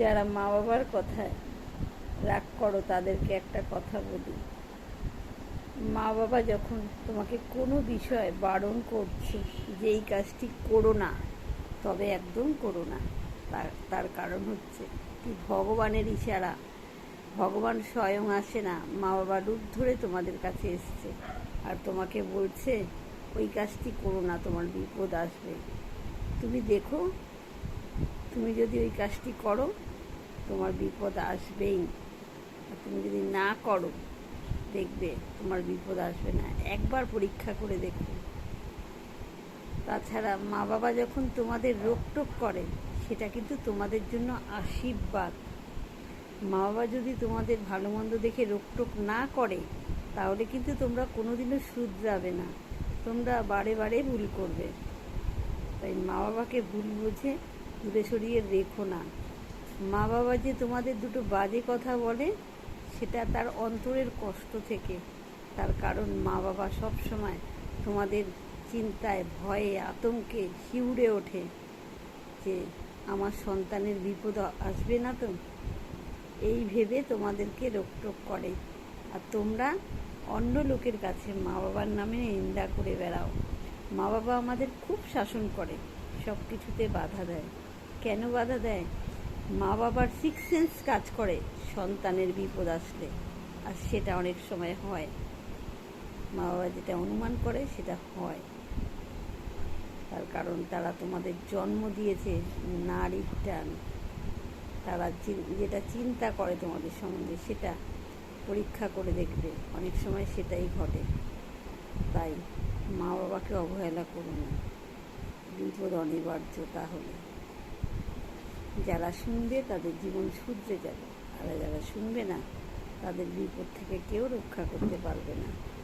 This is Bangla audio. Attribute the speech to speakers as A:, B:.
A: যারা মা বাবার কথায় রাগ করো, তাদেরকে একটা কথা বলি। মা বাবা যখন তোমাকে কোনো বিষয়ে বারণ করছে যে এই কাজটি করো না, তবে একদম করো না। তার তার কারণ হচ্ছে কি, ভগবানের ইশারা, ভগবান স্বয়ং আসে না মা বাবা রূপ ধরে তোমাদের কাছে এসছে আর তোমাকে বলছে, ওই কাজটি করো না, তোমার বিপদ আসবে। তুমি দেখো, তুমি যদি ওই কাজটি করো তোমার বিপদ আসবেই। তুমি যদি না করো, দেখবে তোমার বিপদ আসবে না। একবার পরীক্ষা করে দেখো। তাছাড়া মা বাবা যখন তোমাদের রোকটোক করে, সেটা কিন্তু তোমাদের জন্য আশীর্বাদ। মা বাবা যদি তোমাদের ভালো মন্দ দেখে রোকটোক না করে, তাহলে কিন্তু তোমরা কোনোদিনও শুধরাবে না। তোমরা বারে বারে ভুল করবে। তাই মা বাবাকে ভুল বুঝে দূরে সরিয়ে রেখো না। মা বাবা যে তোমাদের দুটো বাজে কথা বলে, সেটা তার অন্তরের কষ্ট থেকে। তার কারণ মা বাবা সব সময় তোমাদের চিন্তায়, ভয়ে, আতঙ্কে শিউরে ওঠে যে আমার সন্তানের বিপদ আসবে না তো? এই ভেবে তোমাদেরকে রোকটোক করে। আর তোমরা অন্য লোকের কাছে মা বাবার নামে নিন্দা করে বেড়াও। মা বাবা আমাদের খুব শাসন করে সব কিছুতে বাধা দেয়। কেন বাধা দেয়? মা বাবার সিক্স সেন্স কাজ করে, সন্তানের বিপদ আসলে, আর সেটা অনেক সময় হয়। মা বাবা যেটা অনুমান করে, সেটা হয়। তার কারণ তারা তোমাদের জন্ম দিয়েছে, নারীর টান। তারা যেটা চিন্তা করে তোমাদের সম্বন্ধে, সেটা পরীক্ষা করে দেখবে। অনেক সময় সেটাই ঘটে। তাই মা বাবাকে অবহেলা করো না। বিপদ অনিবার্য তাহলে। যারা শুনবে তাদের জীবন শুধরে যাবে। আর যারা শুনবে না, তাদের বিপদ থেকে কেউ রক্ষা করতে পারবে না।